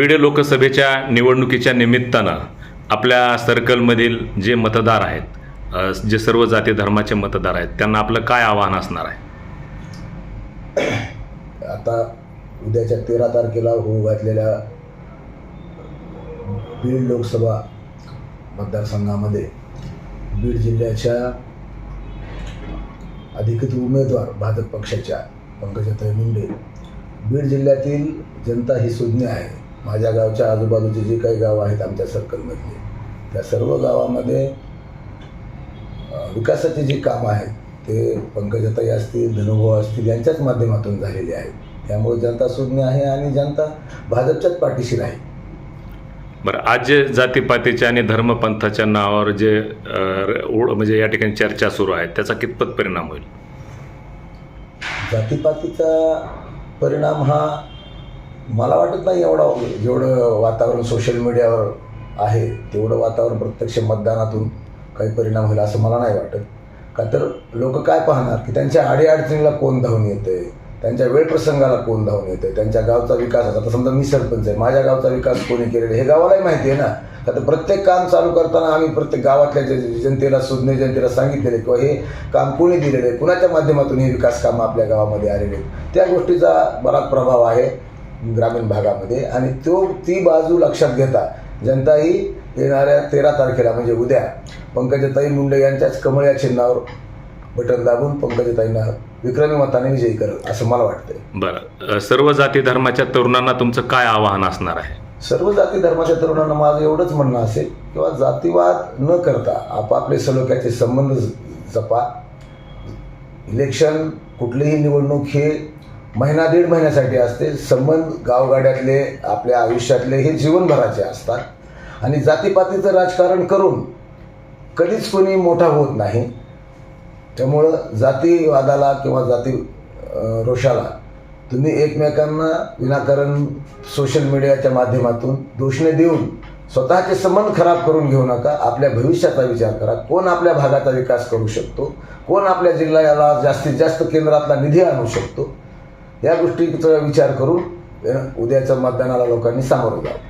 बीड लोकसभेच्या निवडणुकीच्या निमित्तानं आपल्या सर्कलमधील जे मतदार आहेत जे सर्व जाती धर्माचे मतदार आहेत त्यांना आपलं काय आव्हान असणार आहे? आता उद्याच्या तेरा तारखेला होऊ घातलेल्या बीड लोकसभा मतदारसंघामध्ये बीड जिल्ह्याच्या अधिकृत उमेदवार भाजप पक्षाच्या पंकजाताई मुंडे. बीड जिल्ह्यातील जनता ही सुज्ञ आहे. माझ्या गावच्या आजूबाजूचे जे काही गावं आहेत आमच्या सर्कलमधले त्या सर्व गावामध्ये विकासाचे जे काम आहेत ते पंकजाताई असतील धनुभाऊ असतील यांच्याच माध्यमातून झालेले आहेत. त्यामुळे जनता सुज्ञ आहे आणि जनता भाजपच्याच पाठीशी राहील. बरं आज जे जातीपातीच्या आणि धर्मपंथाच्या नावावर जे म्हणजे या ठिकाणी चर्चा सुरू आहे त्याचा कितपत परिणाम होईल? जातीपातीचा परिणाम हा मला वाटत नाही एवढा जेवढं वातावरण सोशल मीडियावर आहे तेवढं वातावरण प्रत्यक्ष मतदानातून काही परिणाम होईल असं मला नाही वाटत. का तर लोक काय पाहणार? की त्यांच्या अडीअडचणीला कोण धावून येते त्यांच्या वेळप्रसंगाला कोण धावून येते त्यांच्या गावचा विकास आता समजा मी सरपंच आहे माझ्या गावचा विकास कोणी केलेला आहे? हे गावालाही माहिती आहे ना. का तर प्रत्येक काम चालू करताना आम्ही प्रत्येक गावातल्या जनतेला सुज्ञ जनतेला सांगितलेले किंवा हे काम कोणी दिलेलं आहे? कुणाच्या माध्यमातून हे विकास कामं आपल्या गावामध्ये आलेले आहेत? त्या गोष्टीचा बराच प्रभाव आहे. ग्रामीण भागामध्ये. आणि तो ती बाजू लक्षात घेता. जनता ही येणाऱ्या तेरा तारखेला म्हणजे उद्या पंकजाताई मुंडे यांच्याच कमळ या चिन्हावर बटन दाबून पंकजाताईंना विक्रमी मताने विजयी करत असं मला वाटतंय. बरं. सर्व जाती धर्माच्या तरुणांना तुमचं काय आव्हान असणार आहे? सर्व जाती धर्माच्या तरुणांना माझं एवढंच म्हणणं असेल किंवा जातीवाद न करता आपापले सलोख्याचे संबंध जपा. इलेक्शन कुठलीही निवडणूक हे महिना दीड महिन्यासाठी असते. संबंध गावगाड्यातले आपल्या आयुष्यातले हे जीवनभराचे असतात. आणि जातीपातीचं राजकारण करून कधीच कोणी मोठा होत नाही. त्यामुळं जातीवादाला किंवा जाती रोषाला तुम्ही एकमेकांना विनाकारण सोशल मीडियाच्या माध्यमातून दोषणे देऊन स्वतःचे संबंध खराब करून घेऊ नका. आपल्या भविष्याचा विचार करा. कोण आपल्या भागाचा विकास करू शकतो? कोण आपल्या जिल्ह्याला जास्तीत जास्त केंद्रातला निधी आणू शकतो? या गोष्टीचा विचार करून उद्याच्या मतदानाला लोकांनी सामोरं जावं.